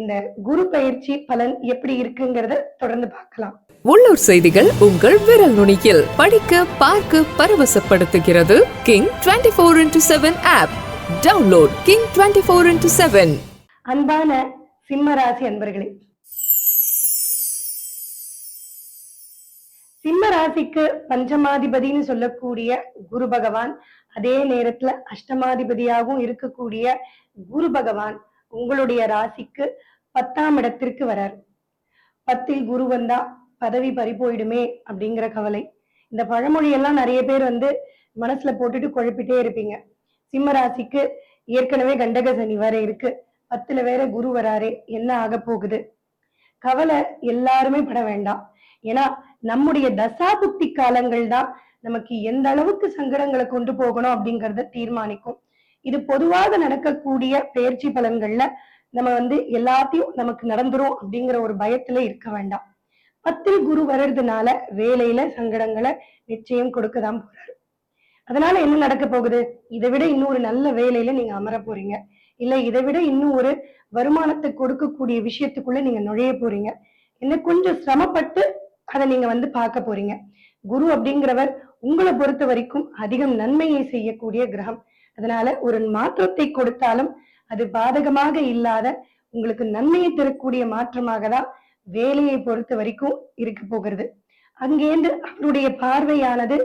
இந்த குரு பயிற்சி பலன் எப்படி இருக்குங்கிறத தொடர்ந்து பார்க்கலாம். உள்ளூர் செய்திகள் உங்கள் விரல் நுனியில். படிக்க பார்க்க பரவசப்படுத்துகிறது king twenty four into seven app. Download king twenty four into seven. அன்பான சிம்ம ராசி அன்பர்களே. சிம்ம ராசிக்கு பஞ்சமாதிபதினு சொல்லக்கூடிய குரு பகவான் அதே நேரத்துல அஷ்டமாதிபதியாகவும் இருக்கக்கூடிய குரு பகவான் உங்களுடைய ராசிக்கு பத்தாம் இடத்திற்கு வரார். பத்தில் குரு வந்தா பதவி பறி போயிடுமே அப்படிங்கிற கவலை. இந்த பழமொழி எல்லாம் நிறைய பேர் வந்து மனசுல போட்டுட்டு குழப்பிட்டே இருப்பீங்க. சிம்ம ராசிக்கு ஏற்கனவே கண்டக சனி வேற இருக்கு. பத்துல வேற குரு வராரே என்ன ஆக போகுது? கவலை எல்லாருமே பட வேண்டாம். ஏன்னா நம்முடைய தசாபுக்தி காலங்கள் தான் நமக்கு எந்த அளவுக்கு சங்கடங்களை கொண்டு போகணும் அப்படிங்கறத தீர்மானிக்கும். இது பொதுவாக நடக்கக்கூடிய பயிற்சி பலன்கள்ல நம்ம வந்து எல்லாத்தையும் நமக்கு நடந்துரும் அப்படிங்கிற ஒரு பயத்துல இருக்க வேண்டாம். பத்தில் குரு வர்றதுனால வேலையில சங்கடங்களை நிச்சயம் கொடுக்கதான் போறாரு. அதனால என்ன நடக்க போகுது? இதை விட இன்னும் ஒரு நல்ல வேலையில நீங்க அமர போறீங்க. இல்ல இதை விட இன்னும் ஒரு வருமானத்தை கொடுக்கக்கூடிய விஷயத்துக்குள்ள நீங்க நுழைய போறீங்க. இன்னும் கொஞ்சம் சிரமப்பட்டு அதை நீங்க வந்து பார்க்க போறீங்க. குரு அப்படிங்கிறவர் உங்களை பொறுத்த வரைக்கும் அதிகம் நன்மையை செய்யக்கூடிய கிரகம். அதனால ஒரு மாற்றத்தை கொடுத்தாலும் அது பாதகமாக இல்லாத உங்களுக்கு நன்மையை தரக்கூடிய மாற்றமாக தான் வேலையை பொறுத்த வரைக்கும் இருக்க போகிறது. அங்கேருந்து அவருடைய பார்வையானது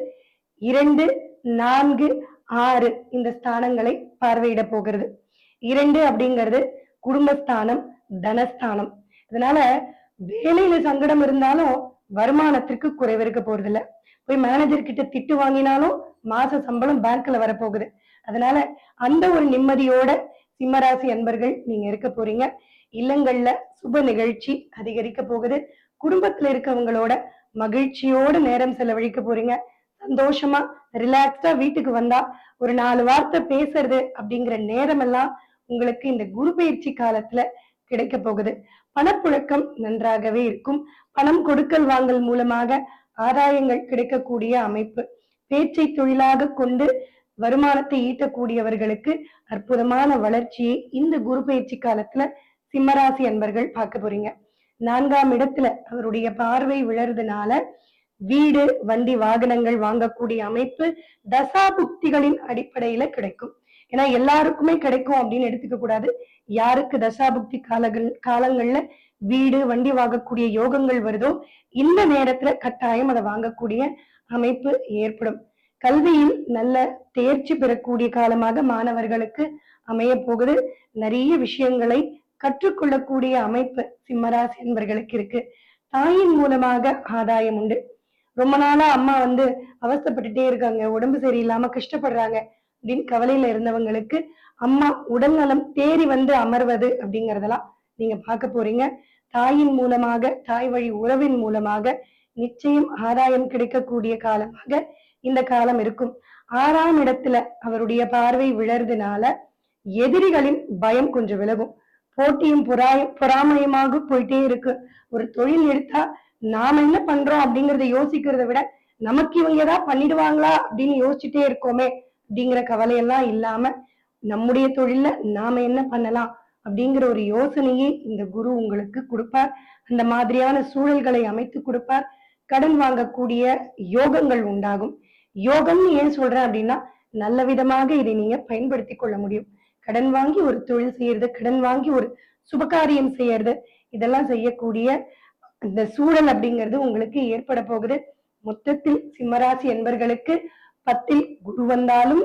இரண்டு நான்கு ஆறு இந்த ஸ்தானங்களை பார்வையிட போகிறது. இரண்டு அப்படிங்கிறது குடும்பஸ்தானம் தனஸ்தானம். இதனால வேலையில சங்கடம் இருந்தாலும் வருமானத்திற்கு குறைவு இருக்க போறது இல்ல போய் மேனேஜர் கிட்ட திட்டு வாங்கினாலும் மாச சம்பளம் பேங்க்ல வரப்போகுது. அதனால அந்த ஒரு நிம்மதியோட சிம்மராசி அன்பர்கள் நீங்க இருக்க போறீங்க. இல்லங்கள்ல சுப நிகழ்ச்சி அதிகரிக்க போகுது. குடும்பத்துல இருக்கவங்களோட மகிழ்ச்சியோட நேரம் செலவழிக்க போறீங்க. சந்தோஷமா ரிலாக்ஸ்டா வீட்டுக்கு வந்தா ஒரு நாலு வார்த்தை பேசுறது அப்படிங்கிற நேரம் எல்லாம் உங்களுக்கு இந்த குரு பயிற்சி காலத்துல கிடைக்க போகுது. பணப்புழக்கம் நன்றாகவே இருக்கும். பணம் கொடுக்கல் வாங்கல் மூலமாக ஆதாயங்கள் கிடைக்கக்கூடிய அமைப்பு. பேச்சை தொழிலாக கொண்டு வருமானத்தை ஈட்டக்கூடியவர்களுக்கு அற்புதமான வளர்ச்சியை இந்த குரு பயிற்சி காலத்துல சிம்மராசி அன்பர்கள் பார்க்க போறீங்க. நான்காம் இடத்துல அவருடைய பார்வை விழறதுனால வீடு வண்டி வாகனங்கள் வாங்கக்கூடிய அமைப்பு தசாபுக்திகளின் அடிப்படையில கிடைக்கும். ஏன்னா எல்லாருக்குமே கிடைக்கும் அப்படின்னு எடுத்துக்க கூடாது. யாருக்கு தசாபுக்தி காலங்கள் காலங்கள்ல வீடு வண்டி வாங்கக்கூடிய யோகங்கள் வருதோ இந்த நேரத்துல கட்டாயம் அதை வாங்கக்கூடிய அமைப்பு ஏற்படும். கல்வியில் நல்ல தேர்ச்சி பெறக்கூடிய காலமாக மாணவர்களுக்கு அமைய போகுது. நிறைய விஷயங்களை கற்றுக்கொள்ளக்கூடிய அமைப்பு சிம்மராசி என்பர்களுக்கு இருக்கு. தாயின் மூலமாக ஆதாயம் உண்டு. ரொம்ப நாளா அம்மா வந்து அவஸ்தைப்பட்டுட்டே இருக்காங்க. உடம்பு சரியில்லாம கஷ்டப்படுறாங்க அப்படின்னு கவலையில இருந்தவங்களுக்கு அம்மா உடல் நலம் தேறி வந்து அமர்வது அப்படிங்கறதெல்லாம் நீங்க பார்க்க போறீங்க. தாயின் மூலமாக தாய் வழி உறவின் மூலமாக நிச்சயம் ஆதாயம் கிடைக்கக்கூடிய காலமாக இந்த காலம் இருக்கும். ஆறாம் இடத்துல அவருடைய பார்வை விழறதுனால எதிரிகளின் பயம் கொஞ்சம் விலகும். போட்டியும் பொறாய பொறாமையுமாக போயிட்டே இருக்கு. ஒரு தொழில் எடுத்தா நாம என்ன பண்றோம் அப்படிங்கறத யோசிக்கிறத விட நமக்கு இவங்க ஏதாவது பண்ணிடுவாங்களா அப்படின்னு யோசிச்சுட்டே இருக்கோமே அப்படிங்கிற கவலையெல்லாம் இல்லாம நம்முடைய தொழில்ல நாம என்ன பண்ணலாம் அப்படிங்கிற ஒரு யோசனையை இந்த குரு உங்களுக்கு கொடுப்பார். அந்த மாதிரியான சூழல்களை அமைத்து கொடுப்பார். கடன் வாங்கக்கூடிய யோகங்கள் உண்டாகும். யோகம்னு ஏன் சொல்றேன் அப்படின்னா நல்ல விதமாக இதை நீங்க பயன்படுத்தி கொள்ள முடியும். கடன் வாங்கி ஒரு தொழில் செய்யறது கடன் வாங்கி ஒரு சுபகாரியம் செய்யறது இதெல்லாம் செய்யக்கூடிய இந்த சூழல் அப்படிங்கிறது உங்களுக்கு ஏற்பட போகுது. மொத்தத்தில் சிம்மராசி என்பர்களுக்கு பத்தில் குரு வந்தாலும்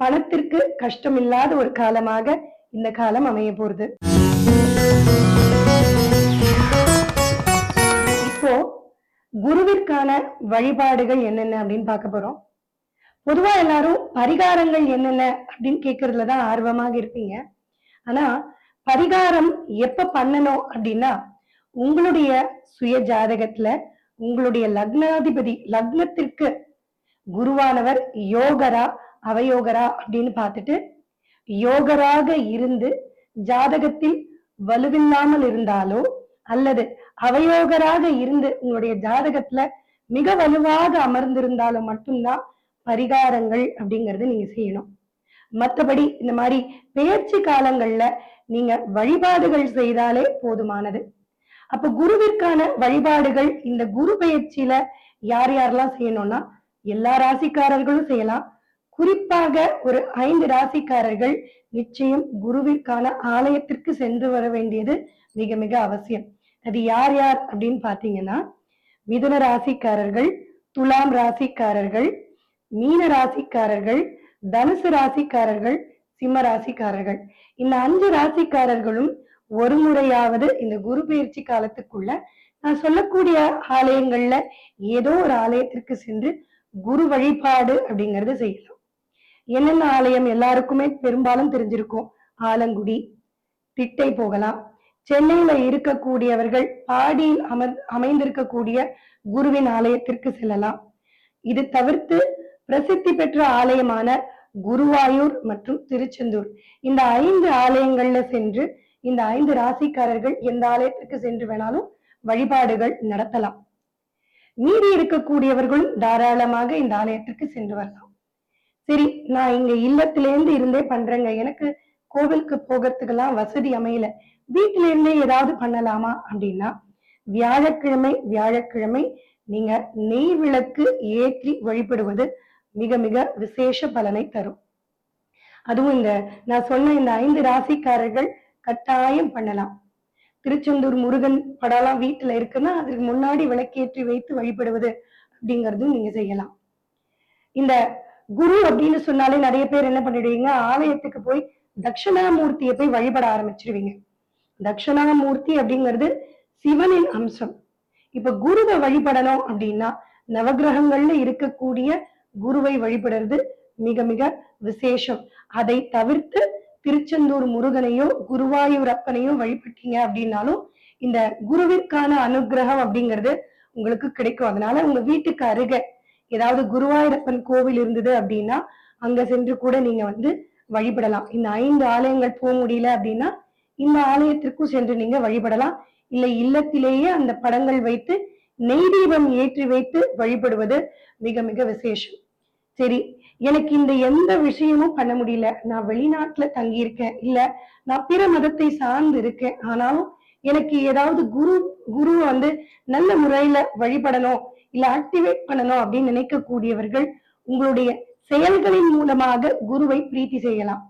பணத்திற்கு கஷ்டம் இல்லாத ஒரு காலமாக இந்த காலம் அமைய போறது. குருவிற்கான வழிபாடுகள் என்னென்ன அப்படின்னு பார்க்க போறோம். பொதுவா எல்லாரும் பரிகாரங்கள் என்னென்ன அப்படின்னு கேட்கறதுல தான் ஆர்வமாக இருப்பீங்க. ஆனா பரிகாரம் எப்ப பண்ணணும் அப்படின்னா உங்களுடைய சுய ஜாதகத்துல உங்களுடைய லக்னாதிபதி லக்னத்திற்கு குருவானவர் யோகரா அவயோகரா அப்படின்னு பார்த்துட்டு யோகராக இருந்து ஜாதகத்தில் வலுவில்லாமல் இருந்தாலோ அல்லது அவயோகராக இருந்து உங்களுடைய ஜாதகத்துல மிக வலுவாக அமர்ந்திருந்தாலும் மட்டும்தான் பரிகாரங்கள் அப்படிங்கறது நீங்க செய்யணும். மற்றபடி இந்த மாதிரி பேச்சு காலங்கள்ல நீங்க வழிபாடுகள் செய்தாலே போதுமானது. அப்ப குருவிற்கான வழிபாடுகள் இந்த குரு பயிற்சியில யார் யாரெல்லாம் செய்யணும்னா எல்லா ராசிக்காரர்களும் செய்யலாம். குறிப்பாக ஒரு ஐந்து ராசிக்காரர்கள் நிச்சயம் குருவிற்கான ஆலயத்திற்கு சென்று வர வேண்டியது மிக மிக அவசியம். அது யார் யார் அப்படின்னு பாத்தீங்கன்னா மிதுன ராசிக்காரர்கள் துலாம் ராசிக்காரர்கள் மீன ராசிக்காரர்கள் தனுசு ராசிக்காரர்கள் சிம்ம ராசிக்காரர்கள். இந்த அஞ்சு ராசிக்காரர்களும் ஒரு முறையாவது இந்த குரு பயிற்சி காலத்துக்குள்ள நான் சொல்லக்கூடிய ஆலயங்கள்ல ஏதோ ஒரு ஆலயத்திற்கு சென்று குரு வழிபாடு அப்படிங்கறத செய்யலாம். என்னென்ன ஆலயம் எல்லாருக்குமே பெரும்பாலும் தெரிஞ்சிருக்கும். ஆலங்குடி திட்டை போகலாம். சென்னையில இருக்கக்கூடியவர்கள் பாடியில் அமர் அமைந்திருக்கக்கூடிய குருவின் ஆலயத்திற்கு செல்லலாம். இது தவிர்த்து பிரசித்தி பெற்ற ஆலயமான குருவாயூர் மற்றும் திருச்செந்தூர். இந்த ஐந்து ஆலயங்கள்ல சென்று இந்த ஐந்து ராசிக்காரர்கள் எந்த ஆலயத்திற்கு சென்று வேணாலும் வழிபாடுகள் நடத்தலாம். மீதி இருக்கக்கூடியவர்களும் தாராளமாக இந்த ஆலயத்திற்கு சென்று வரலாம். சரி நான் இங்க இல்லத்திலேருந்து இருந்தே பண்றேங்க. எனக்கு கோவிலுக்கு போகிறதுக்கெல்லாம் வசதி அமையல. வீட்டில இருந்தே ஏதாவது பண்ணலாமா அப்படின்னா வியாழக்கிழமை வியாழக்கிழமை நீங்க நெய் விளக்கு ஏற்றி வழிபடுவது மிக மிக விசேஷ பலனை தரும். அதுவும் இந்த நான் சொன்ன இந்த ஐந்து ராசிக்காரர்கள் கட்டாயம் பண்ணலாம். திருச்செந்தூர் முருகன் படம்லாம் வீட்டுல இருக்குன்னா அதுக்கு முன்னாடி விளக்கேற்றி வைத்து வழிபடுவது அப்படிங்கறதும் நீங்க செய்யலாம். இந்த குரு அப்படின்னு சொன்னாலே நிறைய பேர் என்ன பண்ணிடுவீங்க ஆலயத்துக்கு போய் தட்சிணாமூர்த்தியை போய் வழிபட ஆரம்பிச்சிருவீங்க. தட்சிணாமூர்த்தி அப்படிங்கிறது சிவனின் அம்சம். இப்ப குருவை வழிபடணும் அப்படின்னா நவகிரகங்கள்ல இருக்கக்கூடிய குருவை வழிபடுறது மிக மிக விசேஷம். அதை தவிர்த்து திருச்செந்தூர் முருகனையோ குருவாயூர் அப்பனையோ வழிபட்டீங்க அப்படின்னாலும் இந்த குருவிற்கான அனுகிரகம் அப்படிங்கிறது உங்களுக்கு கிடைக்கும். அதனால உங்க வீட்டுக்கு அருகே ஏதாவது குருவாயூரப்பன் கோவில் இருந்தது அப்படின்னா அங்க சென்று கூட நீங்க வந்து வழிபடலாம். இந்த ஐந்து ஆலயங்கள் போக முடியல அப்படின்னா இந்த ஆலயத்திற்கும் சென்று நீங்க வழிபடலாம். இல்லை இல்லத்திலேயே அந்த படங்கள் வைத்து நெய் தீபம் ஏற்றி வைத்து வழிபடுவது மிக மிக விசேஷம். சரி எனக்கு இந்த எந்த விஷயமும் பண்ண முடியல. நான் வெளிநாட்டுல தங்கி இருக்கேன் இல்ல நான் பிற மதத்தை சார்ந்து இருக்கேன். ஆனாலும் எனக்கு ஏதாவது குரு குருவை வந்து நல்ல முறையில வழிபடணும் இல்ல ஆக்டிவேட் பண்ணணும் அப்படின்னு நினைக்கக்கூடியவர்கள் உங்களுடைய செயல்களின் மூலமாக குருவை பிரீத்தி செய்யலாம்.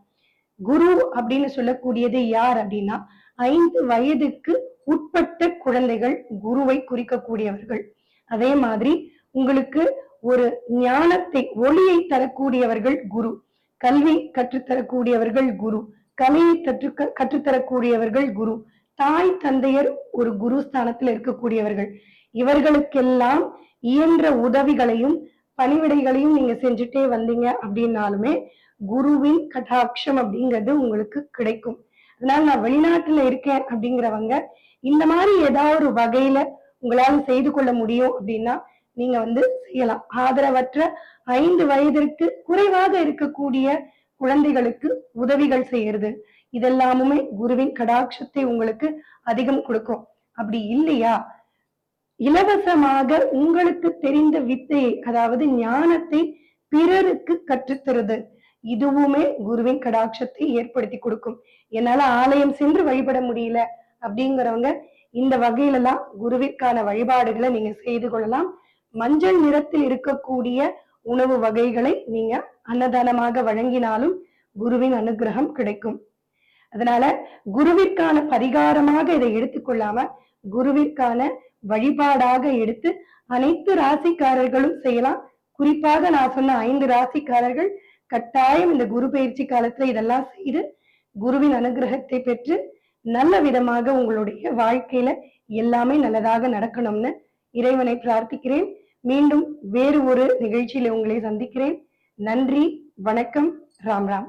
குரு அப்படின்னு சொல்லக்கூடியது யார் அப்படின்னா ஐந்து வயதுக்கு உட்பட்ட குழந்தைகள் குருவை குறிக்கக்கூடியவர்கள். அதே மாதிரி உங்களுக்கு ஒரு ஞானத்தை ஒளியை தரக்கூடியவர்கள் குரு. கல்வி கற்றுத்தரக்கூடியவர்கள் குரு. கலையை கற்று கற்றுத்தரக்கூடியவர்கள் குரு. தாய் தந்தையர் ஒரு குரு ஸ்தானத்தில் இருக்கக்கூடியவர்கள். இவர்களுக்கெல்லாம் இயன்ற உதவிகளையும் பணிவிடைகளையும் நீங்க செஞ்சுட்டே வந்தீங்க அப்படின்னாலுமே குருவின் கட்டாட்சம் அப்படிங்கிறது உங்களுக்கு கிடைக்கும். அதனால நான் வெளிநாட்டுல இருக்கேன் அப்படிங்கிறவங்க இந்த மாதிரி ஏதாவது ஒரு வகையில உங்களால செய்து கொள்ள முடியும் அப்படின்னா நீங்க வந்து செய்யலாம். ஆதரவற்ற ஐந்து வயதிற்கு குறைவாக இருக்கக்கூடிய குழந்தைகளுக்கு உதவிகள் செய்யறது. இதெல்லாமுமே குருவின் கடாட்சத்தை உங்களுக்கு அதிகம் கொடுக்கும். அப்படி இல்லையா? இலவசமாக உங்களுக்கு தெரிந்த வித்தையை அதாவது ஞானத்தை பிறருக்கு கற்றுத்தருது. இதுவுமே குருவின் கடாட்சத்தை ஏற்படுத்தி கொடுக்கும். என்னால ஆலயம் சென்று வழிபட முடியல அப்படிங்கிறவங்க இந்த வகையில எல்லாம் குருவிற்கான வழிபாடுகளை நீங்க செய்து கொள்ளலாம். மஞ்சள் நிறத்தில் இருக்கக்கூடிய உணவு வகைகளை நீங்க அன்னதானமாக வழங்கினாலும் குருவின் அனுகிரகம் கிடைக்கும். அதனால குருவிற்கான பரிகாரமாக இதை எடுத்துக்கொள்ளாம குருவிற்கான வழிபாடாக எடுத்து அனைத்து ராசிக்காரர்களும் செய்யலாம். குறிப்பாக நான் சொன்ன ஐந்து ராசிக்காரர்கள் கட்டாயம் இந்த குரு பயிற்சி காலத்துல இதெல்லாம் செய்து குருவின் அனுகிரகத்தை பெற்று நல்ல விதமாக உங்களுடைய வாழ்க்கையில எல்லாமே நல்லதாக நடக்கணும்னு இறைவனை பிரார்த்திக்கிறேன். மீண்டும் வேறு ஒரு நிகழ்ச்சியில உங்களை சந்திக்கிறேன். நன்றி வணக்கம் ராம் ராம்.